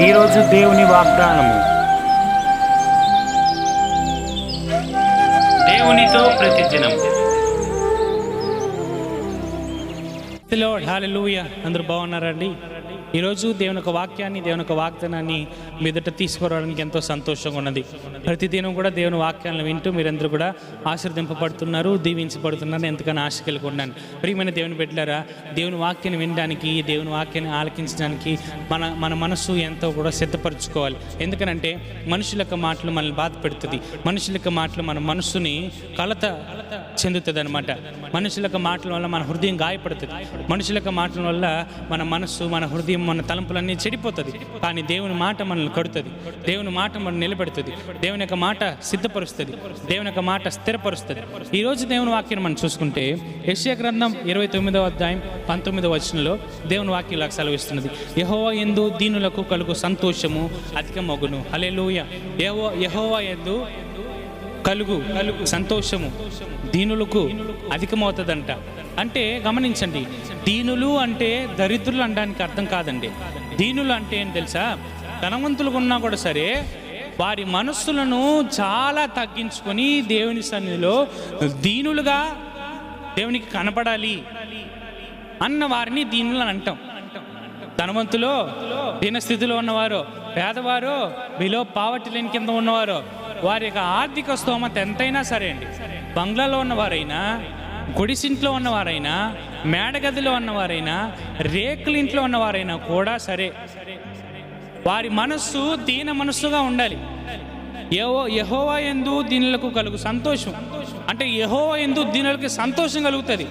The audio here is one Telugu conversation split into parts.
ఈరోజు దేవుని వాగ్దానము. దేవునితో ప్రతిదినం లార్డ్ హల్లెలూయా అందరూ బాగున్నారండి? ఈరోజు దేవుని యొక్క వాక్యాన్ని దేవుని యొక్క వాగ్దానాన్ని మీదట తీసుకురావడానికి ఎంతో సంతోషంగా ఉన్నది. ప్రతిదినం కూడా దేవుని వాక్యాలను వింటూ మీరందరూ కూడా ఆశీర్దింపబడుతున్నారు దీవించబడుతున్నారు ఎంతగానో ఆశ కలిగి ఉన్నాను. ప్రియమైన దేవుని పెట్టారా దేవుని వాక్యాన్ని వినడానికి దేవుని వాక్యాన్ని ఆలకించడానికి మన మన మనసు ఎంతో కూడా సిద్ధపరచుకోవాలి. ఎందుకనంటే మనుషుల యొక్క మాటలు మనల్ని బాధ పెడుతుంది. మనుషుల యొక్క మాటలు మన మనసుని కలత చెందుతుంది అనమాట మనుషుల యొక్క మాటల వల్ల మన హృదయం గాయపడుతుంది. మనుషుల యొక్క మాటల వల్ల మన మనస్సు మన హృదయం మన తలంపులన్నీ చెడిపోతుంది. కానీ దేవుని మాట మనల్ని కడుతుంది. దేవుని మాట మనం నిలబెడుతుంది. దేవుని యొక్క మాట సిద్ధపరుస్తుంది. దేవుని యొక్క మాట స్థిరపరుస్తుంది. ఈరోజు దేవుని వాక్యం మనం చూసుకుంటే యశ్య గ్రంథం ఇరవై తొమ్మిదవ అధ్యాయం పంతొమ్మిదవ వచనంలో దేవుని వాక్యం ఇలా సెలవిస్తున్నది. యహోవా ఎందు దీనులకు కలుగు సంతోషము అధికమగును. లూయ యహో యహోవా ఎందు కలుగు కలుగు సంతోషము దీనులకు అధికమవుతుందంట. అంటే గమనించండి దీనులు అంటే దరిద్రులు అనడానికి అర్థం కాదండి. దీనులు అంటే ఏం తెలుసా? ధనవంతులకు ఉన్నా కూడా సరే వారి మనస్సులను చాలా తగ్గించుకొని దేవుని సన్నిధిలో దీనులుగా దేవునికి కనపడాలి అన్న వారిని దీనులు అని అంటాం. ధనవంతులు దీనస్థితిలో ఉన్నవారు పేదవారు బిలో పావర్టీ లేని కింద ఉన్నవారు వారి యొక్క ఆర్థిక స్తోమత ఎంతైనా సరే అండి. బంగ్లాలో ఉన్నవారైనా గుడిసింట్లో ఉన్నవారైనా మేడగదిలో ఉన్నవారైనా రేకుల ఇంట్లో ఉన్నవారైనా కూడా సరే. వారి మనస్సు దీన మనస్సుగా ఉండాలి. ఏవో యహోవా ఎందు దీనులకు కలుగు సంతోషం. అంటే యహోవా ఎందు దీనులకి సంతోషం కలుగుతుంది.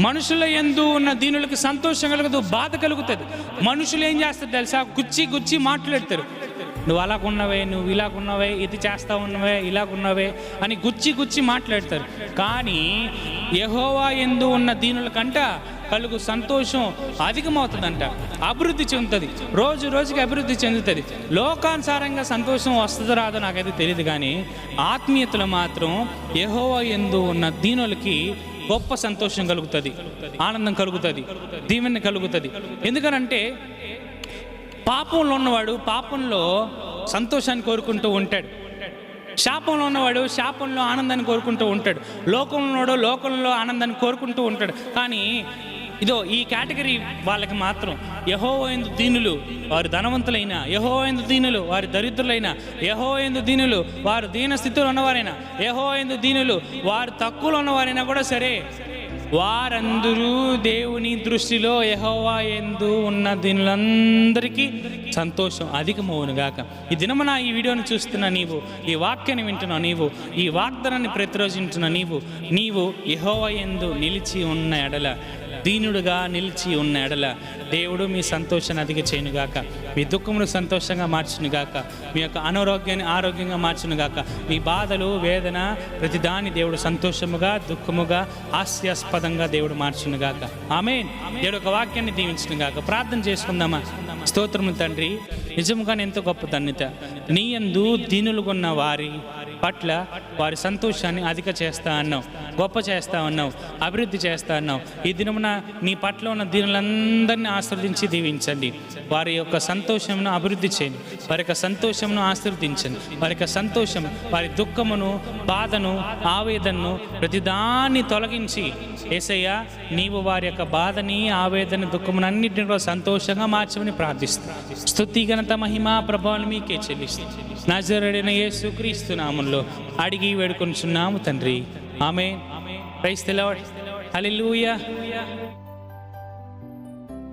మనుషుల ఎందు ఉన్న దీనులకి సంతోషం కలుగుతూ బాధ కలుగుతుంది. మనుషులు ఏం చేస్తారు తెలుసా? గుచ్చి గుచ్చి మాట్లాడతారు. నువ్వు అలాగున్నవే నువ్వు ఇలాగున్నవే ఇది చేస్తా ఉన్నవే ఇలాగున్నవే అని గుచ్చి గుచ్చి మాట్లాడతారు. కానీ యహోవా ఎందు ఉన్న దీనుల కంట కలుగు సంతోషం అధికమవుతుందంట. అభివృద్ధి చెందుతుంది. రోజు రోజుకి అభివృద్ధి చెందుతుంది. లోకానుసారంగా సంతోషం వస్తుందో రాదో నాకైతే తెలియదు కానీ ఆత్మీయతలు మాత్రం యహోవా ఎందు ఉన్న దీనులకి గొప్ప సంతోషం కలుగుతుంది. ఆనందం కలుగుతుంది. దీవెన కలుగుతుంది. ఎందుకనంటే పాపంలో ఉన్నవాడు పాపంలో సంతోషాన్ని కోరుకుంటూ ఉంటాడు. శాపంలో ఉన్నవాడు శాపంలో ఆనందాన్ని కోరుకుంటూ ఉంటాడు. లోకంలో ఉన్నవాడు లోకంలో ఆనందాన్ని కోరుకుంటూ ఉంటాడు. కానీ ఇదో ఈ కేటగిరీ వాళ్ళకి మాత్రం యహో ఎందు దీనులు వారు ధనవంతులైన యహో ఎందు దీనులు వారి దరిద్రులైన యహో ఎందు దీనులు వారు దీన స్థితిలో ఉన్నవారైనా యహో ఎందు దీనులు వారు తక్కువలో ఉన్నవారైనా కూడా సరే వారందరూ దేవుని దృష్టిలో యహోవా ఎందు ఉన్న దీనులందరికీ సంతోషం అధికమవునుగాక ఈ దినమున ఈ వీడియోని చూస్తున్న నీవు ఈ వాక్యాన్ని వింటున్న నీవు ఈ వాగ్దానాన్ని ప్రతిరోజు వింటున్న నీవు నీవు యహోవా ఎందు నిలిచి ఉన్న ఎడల దీనుడుగా నిలిచి ఉన్న ఎడల దేవుడు మీ సంతోషాన్ని అధిక చేయనుగాక. మీ దుఃఖమును సంతోషంగా మార్చునుగాక. మీ యొక్క అనారోగ్యాన్ని ఆరోగ్యంగా మార్చునుగాక. మీ బాధలు వేదన ప్రతిదాని దేవుడు సంతోషముగా దుఃఖముగా హాస్యాస్పదంగా దేవుడు మార్చునుగాక. ఆమె దేవుడు ఒక వాక్యాన్ని దీవించునుగాక. ప్రార్థన చేసుకుందామా? స్తోత్రము తండ్రి. నిజముగానే ఎంతో గొప్ప తన్నిత నీ ఎందు దీనులుగున్న వారి పట్ల వారి సంతోషాన్ని అధిక చేస్తా అన్నావు గొప్ప చేస్తా ఉన్నావు అభివృద్ధి చేస్తా అన్నావు. ఈ దినమున నీ పట్ల ఉన్న దీనులందరినీ ఆశ్రవదించి దీవించండి. వారి యొక్క సంతోషమును అభివృద్ధి చేయండి. వారి యొక్క సంతోషమును ఆశీర్వదించండి. వారి యొక్క సంతోషం వారి దుఃఖమును బాధను ఆవేదనను ప్రతిదాన్ని తొలగించి ఏసయ్య నీవు వారి యొక్క బాధని ఆవేదన దుఃఖమును అన్నింటిని కూడా సంతోషంగా మార్చమని ప్రార్థిస్తాను స్థుతి ఘనత మహిమ ప్రభావం మీకే చెల్లిస్తాను నజరుడైన యేసుక్రీస్తు నామంలో అడిగి వేడుకొనిచున్నాము తండ్రి. ఆమె ప్రైస్ తెలవాడు హల్లెలూయా.